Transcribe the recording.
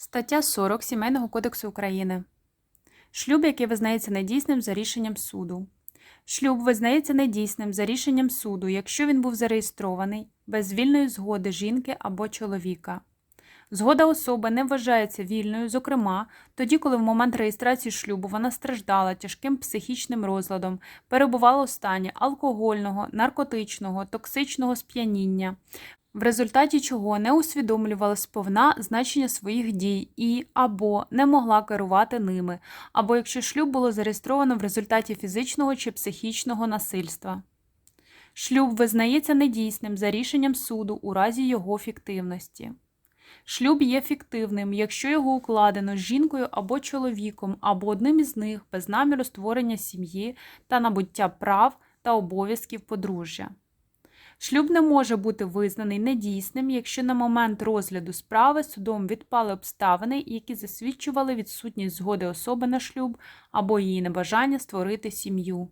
Стаття 40 Сімейного кодексу України. Шлюб, який визнається недійсним за рішенням суду. Шлюб визнається недійсним за рішенням суду, якщо він був зареєстрований без вільної згоди жінки або чоловіка. Згода особи не вважається вільною, зокрема, тоді, коли в момент реєстрації шлюбу вона страждала тяжким психічним розладом, перебувала у стані алкогольного, наркотичного, токсичного сп'яніння, в результаті чого не усвідомлювала сповна значення своїх дій і або не могла керувати ними, або якщо шлюб було зареєстровано в результаті фізичного чи психічного насильства. Шлюб визнається недійсним за рішенням суду у разі його фіктивності. Шлюб є фіктивним, якщо його укладено з жінкою або чоловіком, або одним із них без наміру створення сім'ї та набуття прав та обов'язків подружжя. Шлюб не може бути визнаний недійсним, якщо на момент розгляду справи судом відпали обставини, які засвідчували відсутність згоди особи на шлюб або її небажання створити сім'ю.